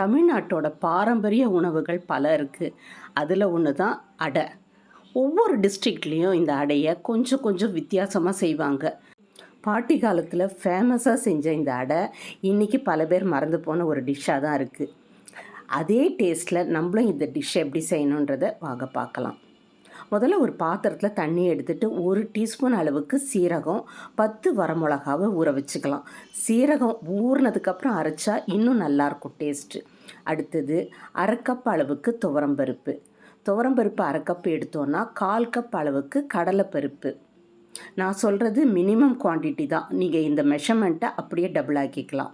தமிழ்நாட்டோட பாரம்பரிய உணவுகள் பல இருக்குது அதில் ஒன்று தான் அடை. ஒவ்வொரு டிஸ்ட்ரிக்ட்லேயும் இந்த அடையை கொஞ்சம் கொஞ்சம் வித்தியாசமாக செய்வாங்க. பாட்டி காலத்தில் ஃபேமஸாக செஞ்ச இந்த அடை இன்றைக்கி பல பேர் மறந்து போன ஒரு டிஷ்ஷாக தான் இருக்குது அதே டேஸ்ட்டில் நம்மளும் இந்த டிஷ் எப்படி செய்யணுன்றதை வாங்க பார்க்கலாம். முதல்ல ஒரு பாத்திரத்தில் தண்ணி எடுத்துகிட்டு ஒரு டீஸ்பூன் அளவுக்கு சீரகம் பத்து வரமிளகாவை ஊற வச்சுக்கலாம். சீரகம் ஊறினதுக்கப்புறம் அரைச்சா இன்னும் நல்லாயிருக்கும் டேஸ்ட்டு அடுத்தது அரைக்கப் கப் அளவுக்கு துவரம்பருப்பு துவரம்பருப்பு அரை கப் எடுத்தோன்னா கால் கப் அளவுக்கு கடலைப்பருப்பு நான் சொல்கிறது மினிமம் குவான்டிட்டி தான். நீங்கள் இந்த மெஷர்மெண்ட்டை அப்படியே டபுள் ஆக்கிக்கலாம்.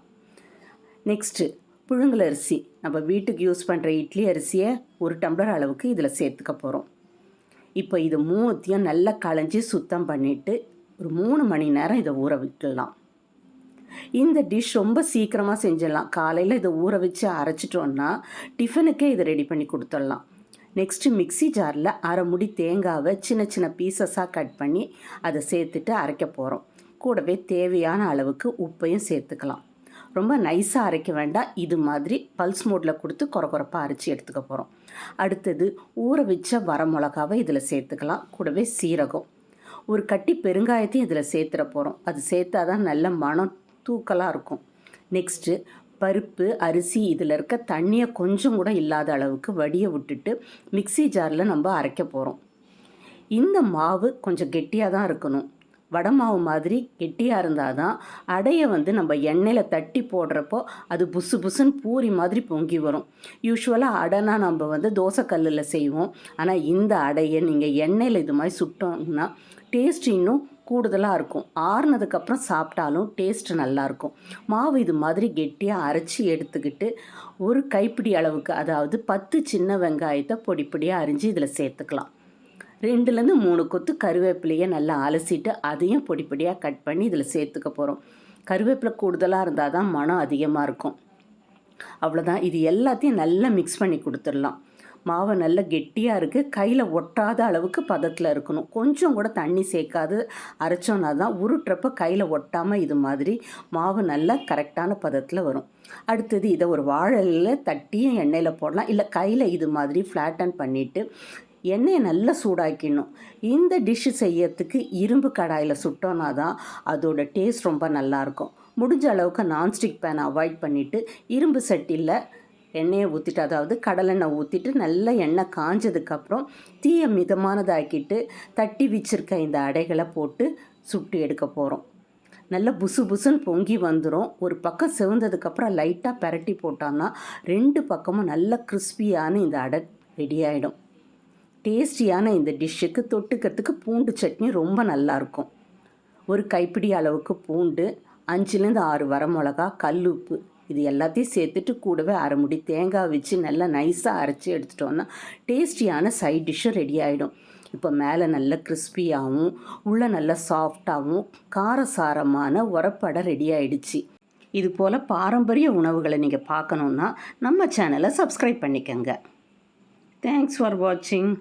நெக்ஸ்ட்டு புழுங்கல் அரிசி. நம்ம வீட்டுக்கு யூஸ் பண்ணுற இட்லி அரிசியை ஒரு டம்ளர் அளவுக்கு இதில் சேர்த்துக்க போகிறோம் இப்போ இது மூணுத்தையும் நல்லா களைஞ்சி சுத்தம் பண்ணிவிட்டு ஒரு மூணு மணி நேரம் இதை ஊற வைக்கலாம். இந்த டிஷ் ரொம்ப சீக்கிரமாக செஞ்சிடலாம். காலையில் இதை ஊற வச்சு அரைச்சிட்டோன்னா டிஃபனுக்கே இதை ரெடி பண்ணி கொடுத்துடலாம். நெக்ஸ்ட்டு மிக்ஸி ஜாரில் அரை முடி தேங்காவை சின்ன சின்ன பீசஸாக கட் பண்ணி அதை சேர்த்துட்டு அரைக்க போகிறோம் கூடவே தேவையான அளவுக்கு உப்பையும் சேர்த்துக்கலாம். ரொம்ப நைஸாக அரைக்க வேண்டாம். இது மாதிரி பல்ஸ் மோடில் கொடுத்து குறை குறைப்பாக அரைச்சி எடுத்துக்க போகிறோம் அடுத்தது ஊற வச்ச வரமிளகாவை இதில் சேர்த்துக்கலாம். கூடவே சீரகம். ஒரு கட்டி பெருங்காயத்தையும் இதில் சேர்த்துட போகிறோம் அது சேர்த்தா தான் நல்ல மனம் தூக்கலாக இருக்கும். நெக்ஸ்ட்டு பருப்பு அரிசி இதில் இருக்க தண்ணியை கொஞ்சம் கூட இல்லாத அளவுக்கு வடியை விட்டுட்டு மிக்ஸி ஜாரில் நம்ம அரைக்க போகிறோம் இந்த மாவு கொஞ்சம் கெட்டியாக தான் இருக்கணும். வடை மாவு மாதிரி கெட்டியாக இருந்தால் தான் அடையை வந்து நம்ம எண்ணெயில் தட்டி போடுறப்போ அது புசு புசுன்னு பூரி மாதிரி பொங்கி வரும். யூஸ்வலாக அடைனா நம்ம வந்து தோசைக்கல்லில் செய்வோம். ஆனால் இந்த அடையை நீங்கள் எண்ணெயில் இது மாதிரி சுட்டோம்னா டேஸ்ட் இன்னும் கூடுதலாக இருக்கும். ஆறுனதுக்கப்புறம் சாப்பிட்டாலும் டேஸ்ட் நல்லாயிருக்கும் மாவு இது மாதிரி கெட்டியாக அரைச்சி எடுத்துக்கிட்டு ஒரு கைப்பிடி அளவுக்கு அதாவது பத்து சின்ன வெங்காயத்தை பொடி பொடியாக அரிஞ்சு இதில் சேர்த்துக்கலாம். ரெண்டுலேருந்து மூணு கொத்து கருவேப்பிலையை நல்லா அலசிட்டு அதையும் பொடி பொடியாக கட் பண்ணி இதில் சேர்த்துக்க போகிறோம் கருவேப்பிலை கூடுதலாக இருந்தால் தான் மனம் அதிகமாக இருக்கும். அவ்வளோதான் இது எல்லாத்தையும் நல்லா மிக்ஸ் பண்ணி கொடுத்துடலாம். மாவை நல்லா கெட்டியாக இருக்குது கையில் ஒட்டாத அளவுக்கு பதத்தில் இருக்கணும். கொஞ்சம் கூட தண்ணி சேர்க்காது. அரைச்சோன்னா தான் உருட்டுறப்ப கையில் ஒட்டாமல் இது மாதிரி மாவு நல்லா கரெக்டான பதத்தில் வரும். அடுத்தது இதை ஒரு வாழலில் தட்டியும் எண்ணெயில் போடலாம். இல்லை கையில் இது மாதிரி ஃப்ளாட்டன் பண்ணிவிட்டு எண்ணெயை நல்லா சூடாக்கிடணும். இந்த டிஷ்ஷு செய்யறதுக்கு இரும்பு கடாயில் சுட்டோன்னா தான் அதோட டேஸ்ட் ரொம்ப நல்லாயிருக்கும். முடிஞ்ச அளவுக்கு நான்ஸ்டிக் பேனை அவாய்ட் பண்ணிவிட்டு இரும்பு சட்டியில் எண்ணெயை ஊற்றிட்டு அதாவது கடலெண்ணெய் ஊற்றிட்டு நல்லா எண்ணெய் காஞ்சதுக்கப்புறம் தீயை மிதமானதாக்கிட்டு தட்டி வச்சிருக்க இந்த அடைகளை போட்டு சுட்டு எடுக்க போகிறோம் நல்லா புசு புசுன்னு பொங்கி வந்துடும் ஒரு பக்கம் செவந்ததுக்கப்புறம் லைட்டாக பரட்டி போட்டோம்னா ரெண்டு பக்கமும் நல்லா கிறிஸ்பியான இந்த அடை ரெடி ஆகிடும் டேஸ்டியான இந்த டிஷ்ஷுக்கு தொட்டுக்கிறதுக்கு பூண்டு சட்னி ரொம்ப நல்லாயிருக்கும் ஒரு கைப்பிடி அளவுக்கு பூண்டு அஞ்சுலேருந்து ஆறு வரமிளகா உப்பு இது எல்லாத்தையும் சேர்த்துட்டு கூடவே அரைமுடி தேங்காய் வச்சு நல்லா நைஸாக அரைச்சி எடுத்துட்டோன்னா டேஸ்டியான சைட் டிஷ்ஷும் ரெடி ஆகிடும் இப்போ மேலே நல்ல கிறிஸ்பியாகவும் உள்ளே நல்ல சாஃப்டாகவும் காரசாரமான உரப்படை ரெடி ஆகிடுச்சு இது போல் பாரம்பரிய உணவுகளை நீங்கள் பார்க்கணுன்னா நம்ம சேனலை சப்ஸ்கிரைப் பண்ணிக்கோங்க. தேங்க்ஸ் ஃபார் வாட்சிங்